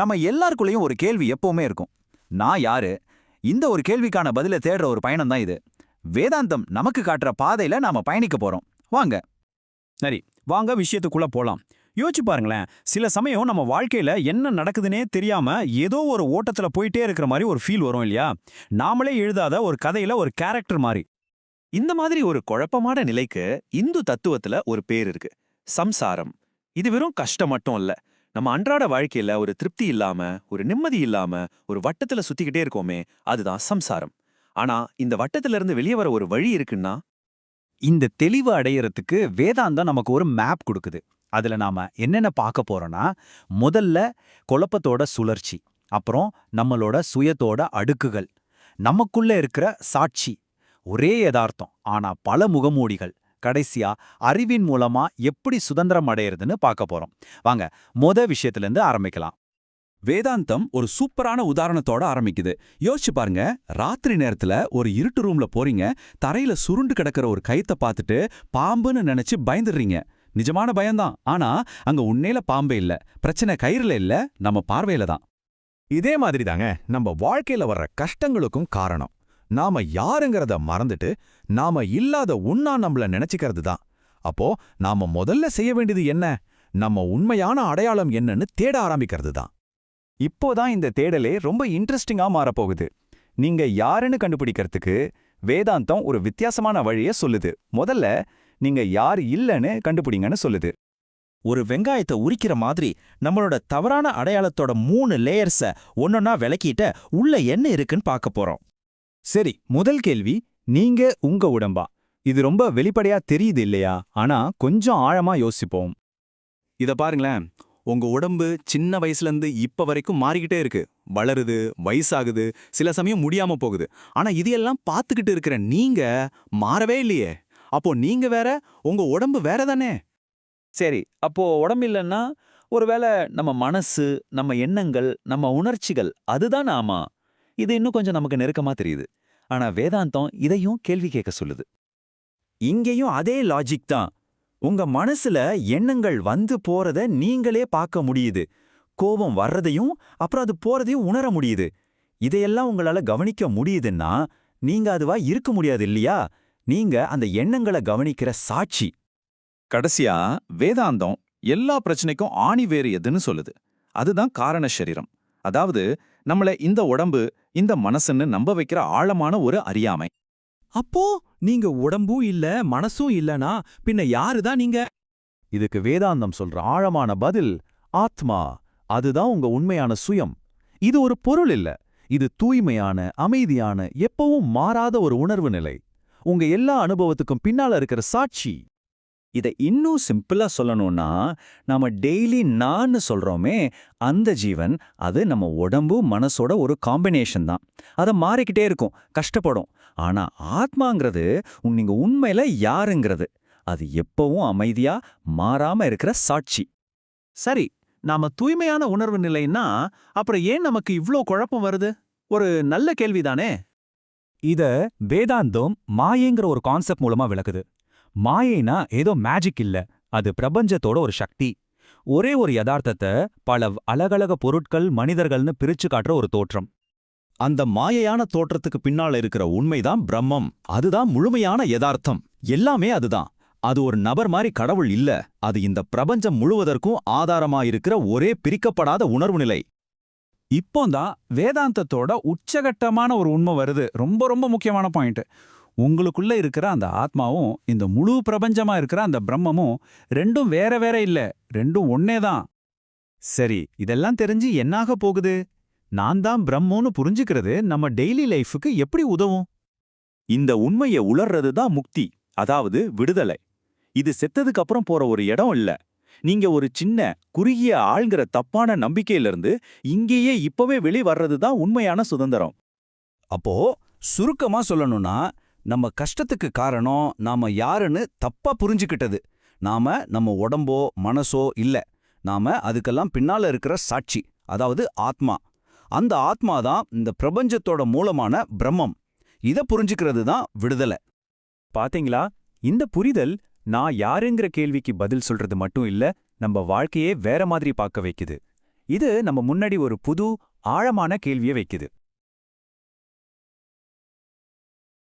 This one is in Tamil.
நம்ம எல்லாருக்குள்ளேயும் ஒரு கேள்வி எப்பவுமே இருக்கும். நான் யாரு? இந்த ஒரு கேள்விக்கான பதிலை தேடுற ஒரு பயணம் தான் இது. வேதாந்தம் நமக்கு காட்டுற பாதையில நாம பயணிக்க போறோம். வாங்க. சரி வாங்க விஷயத்துக்குள்ள போலாம். யோசிச்சு பாருங்களேன் சில சமயம் நம்ம வாழ்க்கையில என்ன நடக்குதுன்னே தெரியாம ஏதோ ஒரு ஓட்டத்துல போயிட்டே இருக்கிற மாதிரி ஒரு ஃபீல் வரும் இல்லையா? நாமளே எழுதாத ஒரு கதையில ஒரு கேரக்டர் மாதிரி இந்த மாதிரி ஒரு குழப்பமான நிலைக்கு இந்து தத்துவத்துல ஒரு பேர் இருக்கு. சம்சாரம். இது வெறும் கஷ்டம் மட்டும் இல்ல. நம்ம அன்றாட வாழ்க்கையில ஒரு திருப்தி இல்லாம ஒரு நிம்மதி இல்லாம ஒரு வட்டத்துல சுத்திக்கிட்டே இருக்கோமே அதுதான் சம்சாரம். ஆனா இந்த வட்டத்துல இருந்து வெளியே வர ஒரு வழி இருக்குன்னா? இந்த தெளிவு அடையறதுக்கு வேதாந்தம் நமக்கு ஒரு மேப் கொடுக்குது. அதுல நாம என்னென்ன பார்க்க போறோம்னா முதல்ல குழப்பத்தோட சுழற்சி அப்புறம் நம்மளோட சுயத்தோட அடுக்குகள் நமக்குள்ள இருக்கிற சாட்சி ஒரே யதார்த்தம் ஆனா பல முகமூடிகள் கடைசியா அறிவின் மூலமா எப்படி சுதந்திரம் அடையிறதுன்னு பார்க்க போறோம். வாங்க மொத விஷயத்துல இருந்து ஆரம்பிக்கலாம். வேதாந்தம் ஒரு சூப்பரான உதாரணத்தோட ஆரம்பிக்குது. யோசிச்சு பாருங்க ராத்திரி நேரத்துல ஒரு இருட்டு ரூம்ல போறீங்க தரையில சுருண்டு கிடக்கிற ஒரு கயித்தை பார்த்துட்டு பாம்புன்னு நினைச்சு பயந்துடுறீங்க. நிஜமான பயம்தான். ஆனா அங்க உண்மையில பாம்பே இல்ல. பிரச்சனை கயிறுல இல்ல நம்ம பார்வையில தான். இதே மாதிரி தாங்க நம்ம வாழ்க்கையில வர்ற கஷ்டங்களுக்கும் காரணம். நாம யாருங்கிறத மறந்துட்டு நாம இல்லாத உண்ணா நம்மள நினைச்சுக்கிறது தான் அப்போ நாம முதல்ல செய்ய வேண்டியது என்ன? நம்ம உண்மையான அடையாளம் என்னன்னு தேட ஆரம்பிக்கிறது தான் இப்போதான் இந்த தேடலே ரொம்ப இன்ட்ரெஸ்டிங்கா மாறப்போகுது. நீங்க யாருன்னு கண்டுபிடிக்கிறதுக்கு வேதாந்தம் ஒரு வித்தியாசமான வழிய சொல்லுது. முதல்ல நீங்க யார் இல்லைன்னு கண்டுபிடிங்கன்னு சொல்லுது. ஒரு வெங்காயத்தை உரிக்கிற மாதிரி நம்மளோட தவறான அடையாளத்தோட மூணு லேயர்ஸ ஒன்னொன்னா விளக்கிட்ட உள்ள என்ன இருக்குன்னு பார்க்க போறோம். சரி முதல் கேள்வி நீங்க உங்க உடம்பா? இது ரொம்ப வெளிப்படையா தெரியுது இல்லையா? ஆனா கொஞ்சம் ஆழமா யோசிப்போம். இத பாருங்களேன். உங்க உடம்பு சின்ன வயசுல இருந்து இப்ப வரைக்கும் மாறிக்கிட்டே இருக்கு. வளருது வயசாகுது சில சமயம் முடியாம போகுது. ஆனா இதையெல்லாம் பார்த்துக்கிட்டு இருக்கிற நீங்க மாறவே இல்லையே. அப்போ நீங்க வேற உங்க உடம்பு வேற தானே? சரி அப்போ உடம்பு இல்லைன்னா ஒருவேளை நம்ம மனசு நம்ம எண்ணங்கள் நம்ம உணர்ச்சிகள் அதுதான் ஆமா இது இன்னும் கொஞ்சம் நமக்கு நெருக்கமா தெரியுது. ஆனா வேதாந்தம் இதையும் கேள்வி கேட்க சொல்லுது. இங்கேயும் அதே லாஜிக் தான். உங்க மனசுல எண்ணங்கள் வந்து போறத நீங்களே பார்க்க முடியுது. கோபம் வர்றதையும் அப்புறம் அது போறதையும் உணர முடியுது. இதையெல்லாம் உங்களால கவனிக்க முடியுதுன்னா நீங்க அதுவா இருக்க முடியாது இல்லையா? நீங்க அந்த எண்ணங்களை கவனிக்கிற சாட்சி. கடைசியா வேதாந்தம் எல்லா பிரச்சனைக்கும் ஆணி வேறு எதுன்னு சொல்லுது. அதுதான் காரண சரீரம் அதாவது நம்மள இந்த உடம்பு இந்த மனசுன்னு நம்ப வைக்கிற ஆழமான ஒரு அறியாமை. அப்போ நீங்க உடம்பும் இல்ல மனசும் இல்லனா பின்ன யாருதான் நீங்க? இதுக்கு வேதாந்தம் சொல்ற ஆழமான பதில் ஆத்மா. அதுதான் உங்க உண்மையான சுயம். இது ஒரு பொருள் இல்ல. இது தூய்மையான அமைதியான எப்பவும் மாறாத ஒரு உணர்வு நிலை. உங்க எல்லா அனுபவத்துக்கும் பின்னால இருக்கிற சாட்சி. இதை இன்னும் சிம்பிளா சொல்லணும்னா நாம டெய்லி நான்னு சொல்றோமே அந்த ஜீவன் அது நம்ம உடம்பு மனசோட ஒரு காம்பினேஷன் தான். அதை மாறிக்கிட்டே இருக்கும் கஷ்டப்படும். ஆனா ஆத்மாங்கிறது உன் நீங்க உண்மையில யாருங்கிறது? அது எப்பவும் அமைதியா மாறாம இருக்கிற சாட்சி. சரி நாம தூய்மையான உணர்வு நிலைன்னா அப்புறம் ஏன் நமக்கு இவ்ளோ குழப்பம் வருது? ஒரு நல்ல கேள்விதானே? இத வேதாந்தம் மாயைங்கிற ஒரு கான்செப்ட் மூலமா விளக்குது. மாயைனா ஏதோ மேஜிக் இல்ல. அது பிரபஞ்சத்தோட ஒரு சக்தி. ஒரே ஒரு யதார்த்தத்தை பல அழகழக பொருட்கள் மனிதர்கள்னு பிரிச்சு காட்டுற ஒரு தோற்றம். அந்த மாயையான தோற்றத்துக்கு பின்னால இருக்கிற உண்மைதான் பிரம்மம். அதுதான் முழுமையான யதார்த்தம். எல்லாமே அதுதான். அது ஒரு நபர் மாதிரி கடவுள் இல்ல. அது இந்த பிரபஞ்சம் முழுவதற்கும் ஆதாரமாயிருக்கிற ஒரே பிரிக்கப்படாத உணர்வு நிலை. இப்போந்தான் வேதாந்தத்தோட உச்சகட்டமான ஒரு உண்மை வருது. ரொம்ப ரொம்ப முக்கியமான பாயிண்ட் உங்களுக்குள்ள இருக்கிற அந்த ஆத்மாவும் இந்த முழு பிரபஞ்சமா இருக்கிற அந்த பிரம்மமும் ரெண்டும் வேற வேற இல்ல. ரெண்டும் ஒன்னே தான். சரி இதெல்லாம் தெரிஞ்சு என்னாக போகுது? நான் தான் பிரம்மோன்னு புரிஞ்சுக்கிறது நம்ம டெய்லி லைஃபுக்கு எப்படி உதவும்? இந்த உண்மையை உணர்றது தான் முக்தி அதாவது விடுதலை. இது செத்ததுக்கு அப்புறம் போற ஒரு இடம் இல்ல. நீங்க ஒரு சின்ன குறுகிய ஆழ்கிற தப்பான நம்பிக்கையிலிருந்து இங்கேயே இப்பவே வெளி வர்றது தான் உண்மையான சுதந்திரம். அப்போ சுருக்கமா சொல்லணும்னா நம்ம கஷ்டத்துக்கு காரணம் நாம யாருன்னு தப்பா புரிஞ்சுக்கிட்டது. நாம நம்ம உடம்போ மனசோ இல்ல. நாம அதுக்கெல்லாம் பின்னால இருக்கிற சாட்சி அதாவது ஆத்மா. அந்த ஆத்மா தான் இந்த பிரபஞ்சத்தோட மூலமான பிரம்மம். இத புரிஞ்சுக்கிறது தான் விடுதலை. பாத்தீங்களா? இந்த புரிதல் நான் யாருங்கிற கேள்விக்கு பதில் சொல்றது மட்டும் இல்ல நம்ம வாழ்க்கையே வேற மாதிரி பார்க்க வைக்குது. இது நம்ம முன்னாடி ஒரு புது ஆழமான கேள்வியை வைக்குது.